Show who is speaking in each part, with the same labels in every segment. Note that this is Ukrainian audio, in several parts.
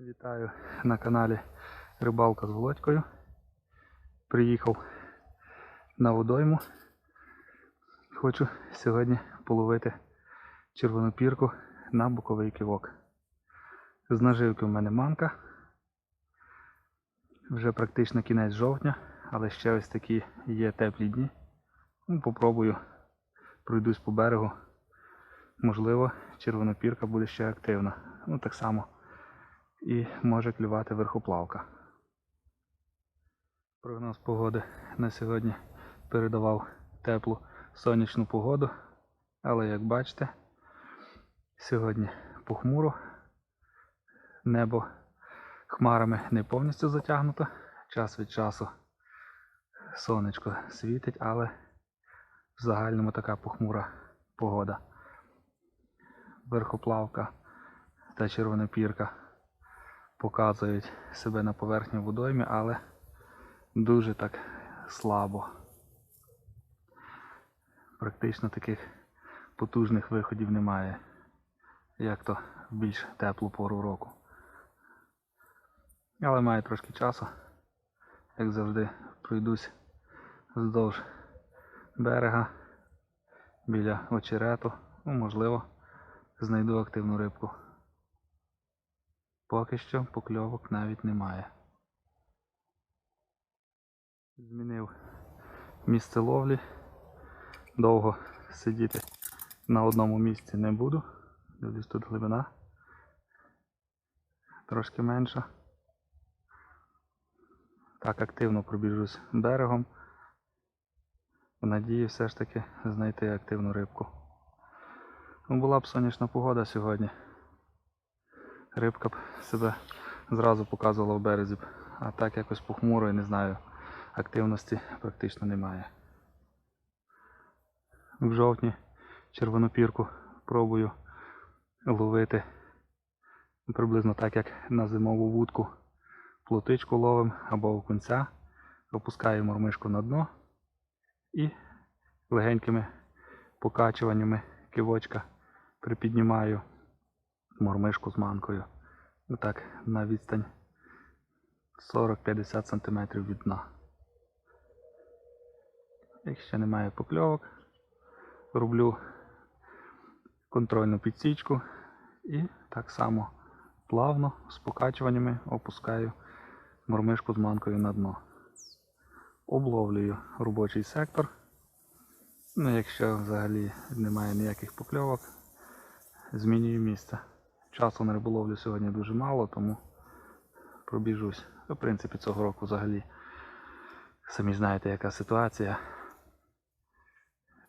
Speaker 1: Вітаю на каналі Рибалка з Володькою. Приїхав на водойму. Хочу сьогодні половити червону пірку на боковий кивок. З наживки в мене манка. Вже практично кінець жовтня, але ще ось такі є теплі дні. Ну, попробую, пройдусь по берегу. Можливо, червонопірка буде ще активна. Ну так само і може клювати верхоплавка. Прогноз погоди на сьогодні передавав теплу сонячну погоду, але як бачите, сьогодні похмуро, небо хмарами не повністю затягнуто, час від часу сонечко світить, але в загальному така похмура погода. Верхоплавка та червона пірка показують себе на поверхні водоймі, але дуже так слабо. Практично таких потужних виходів немає, як то в більш теплу пору року. Але маю трошки часу, як завжди, пройдусь вздовж берега біля очерету, ну, можливо, знайду активну рибку. Поки що покльовок навіть немає. Змінив місце ловлі. Довго сидіти на одному місці не буду. Дивлюсь тут глибина. Трошки менша. Так активно пробіжусь берегом. В надії все ж таки знайти активну рибку. Була б сонячна погода сьогодні рибка б себе зразу показувала в березі, а так якось похмуро і не знаю, активності практично немає. В жовтні червонопірку пробую ловити приблизно так, як на зимову вудку. Плотичку ловим або окунця, опускаю мормишку на дно і легенькими покачуваннями кивочка припіднімаю мормишку з манкою. Отак на відстань 40-50 см від дна. Якщо немає покльовок, роблю контрольну підсічку і так само плавно з покачуваннями опускаю мормишку з манкою на дно. Обловлюю робочий сектор. Ну, якщо взагалі немає ніяких покльовок, змінюю місце. Часу на риболовлю сьогодні дуже мало, тому пробіжусь. В принципі, цього року взагалі самі знаєте, яка ситуація.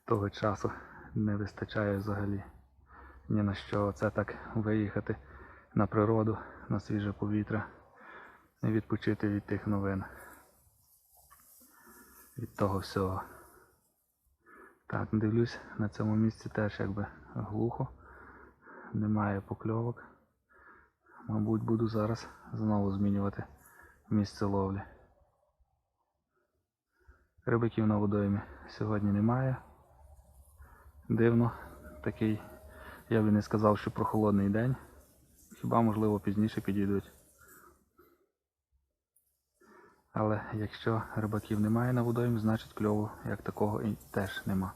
Speaker 1: Того часу не вистачає взагалі ні на що. Це так виїхати на природу, на свіже повітря і відпочити від тих новин. Від того всього. Так, дивлюсь, на цьому місці теж якби глухо немає покльовок. Мабуть, буду зараз знову змінювати місце ловлі. Рибаків на водоймі сьогодні немає. Дивно, такий, я би не сказав, що прохолодний день. Хіба можливо пізніше підійдуть. Але якщо рибаків немає на водоймі, значить кльову як такого і теж нема.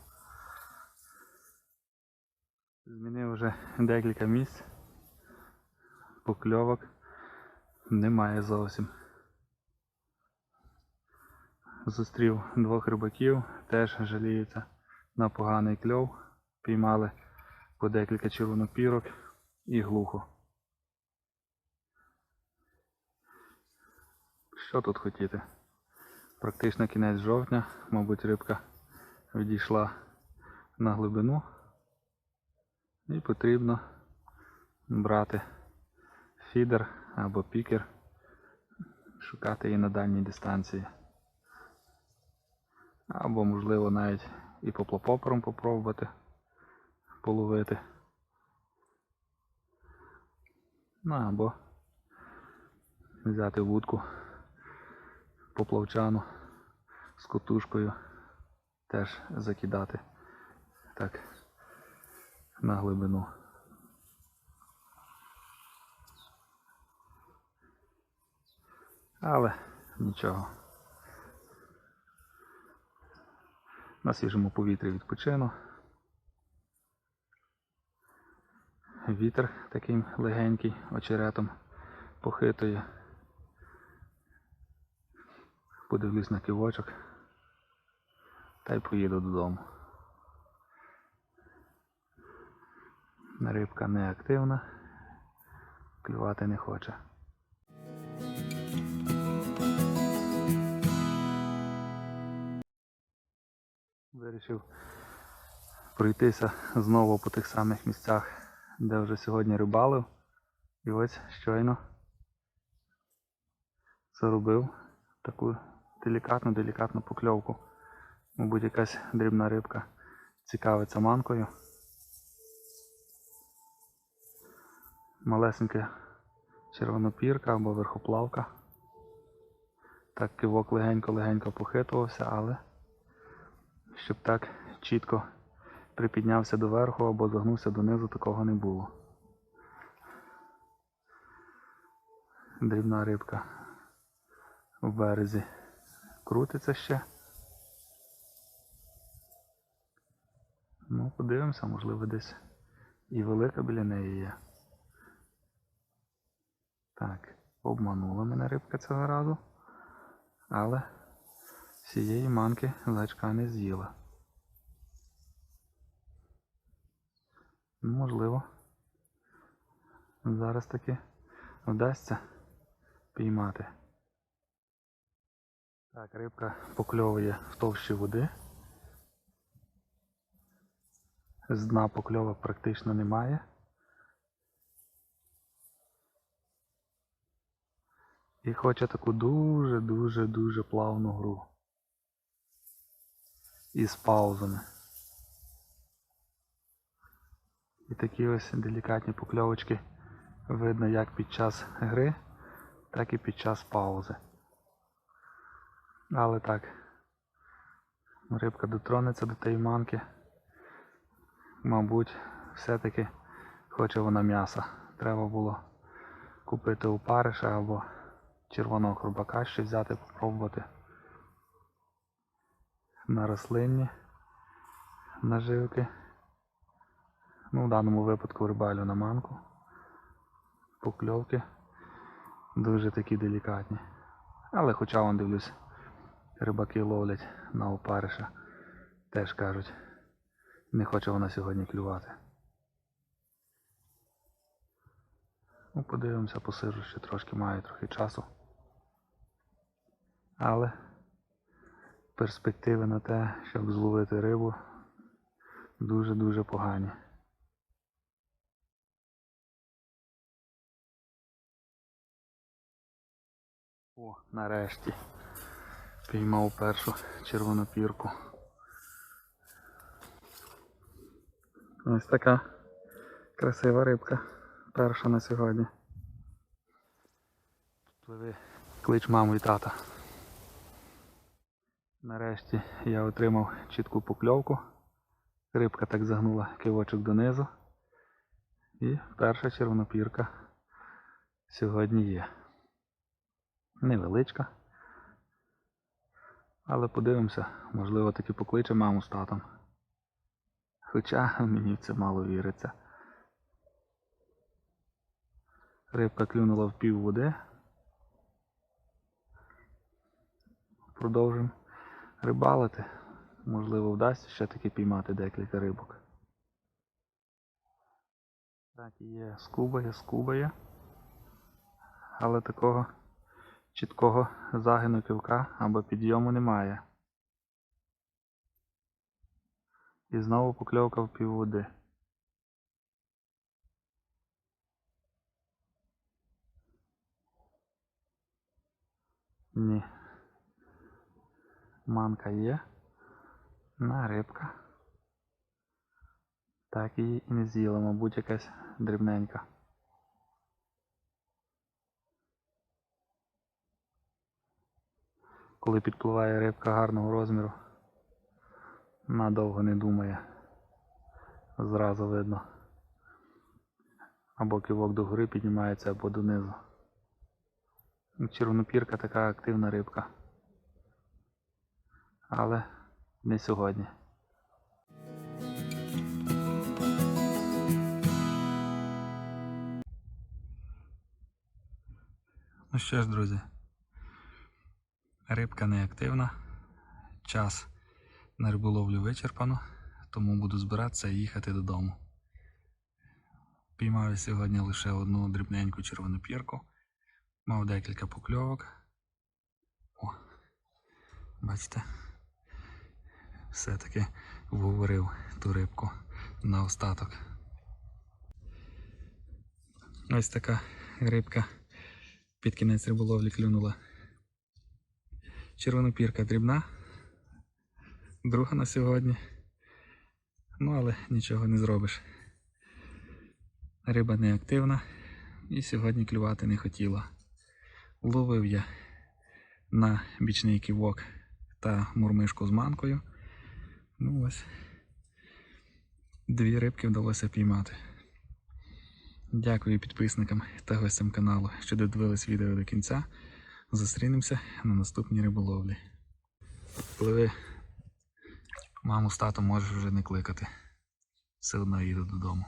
Speaker 1: Змінив вже декілька місць. Покльовок немає зовсім. Зустрів двох рибаків, теж жаліються на поганий кльов. Піймали по декілька червонопірок і глухо. Що тут хотіти? Практично кінець жовтня, мабуть, рибка відійшла на глибину. І потрібно брати фідер або пікер, шукати її на дальній дистанції. Або можливо навіть і поплопопером попробувати половити. Ну або взяти вудку поплавчану з котушкою, теж закидати. Так на глибину. Але нічого. На свіжому повітрі відпочину. Вітер таким легенький очеретом похитує. Подивлюсь на кивочок та й поїду додому. Рибка неактивна, клювати не хоче. Вирішив пройтися знову по тих самих місцях, де вже сьогодні рибалив. І ось щойно заробив таку делікатну, делікатну покльовку. Мабуть, якась дрібна рибка цікавиться манкою. Малесенька червонопірка або верхоплавка. Так кивок легенько-легенько похитувався, але щоб так чітко припіднявся до верху або загнувся донизу, такого не було. Дрібна рибка в березі крутиться ще. Ну, подивимося, можливо, десь і велика біля неї є. Так, обманула мене рибка цього разу, але всієї манки гачка не з'їла. Можливо, зараз таки вдасться піймати. Так, рибка покльовує в товщі води. З дна покльовок практично немає. І хоче таку дуже-дуже-дуже плавну гру. Із паузами. І такі ось делікатні покльовочки видно як під час гри, так і під час паузи. Але так, рибка дотронеться до тієї. Мабуть, все-таки хоче вона м'яса. Треба було купити у париша або червоного хробака ще взяти, попробувати. На рослинні наживки. Ну, в даному випадку рибалю на манку. Покльовки дуже такі делікатні. Але хоча вон дивлюсь, рибаки ловлять на опариша. Теж кажуть, не хоче вона сьогодні клювати. Ну, подивимося, посижу, ще трошки маю трохи часу. Але перспективи на те, щоб зловити рибу, дуже-дуже погані. О, нарешті піймав першу червону пірку. Ось така красива рибка. Перша на сьогодні. Пливи, клич маму і тата. Нарешті я отримав чітку покльовку. Рибка так загнула кивочок донизу. І перша червонопірка сьогодні є. Невеличка. Але подивимося, можливо таки покличе маму з татом. Хоча мені в це мало віриться. Рибка клюнула в пів води. Продовжимо рибалити. Можливо, вдасться ще таки піймати декілька рибок. Так, є скубає, скубає. Але такого чіткого загину кивка або підйому немає. І знову покльовка в півводи. Ні. Манка є. На рибка. Так її і не з'їла, мабуть, якась дрібненька. Коли підпливає рибка гарного розміру, надовго не думає. Зразу видно. Або кивок догори піднімається, або донизу. Червонопірка така активна рибка. Але не сьогодні. Ну що ж, друзі, рибка неактивна, час на риболовлю вичерпано, тому буду збиратися і їхати додому. Піймав сьогодні лише одну дрібненьку червонопірку, мав декілька покльовок. О, бачите, все-таки вговорив ту рибку на остаток. Ось така рибка під кінець риболовлі клюнула. Червонопірка дрібна, друга на сьогодні. Ну, але нічого не зробиш. Риба неактивна і сьогодні клювати не хотіла. Ловив я на бічний ківок та мурмишку з манкою. Ну ось. Дві рибки вдалося піймати. Дякую підписникам та гостям каналу, що додивились відео до кінця. Зустрінемося на наступній риболовлі. Пливи. Маму з татом можеш вже не кликати. Все одно їду додому.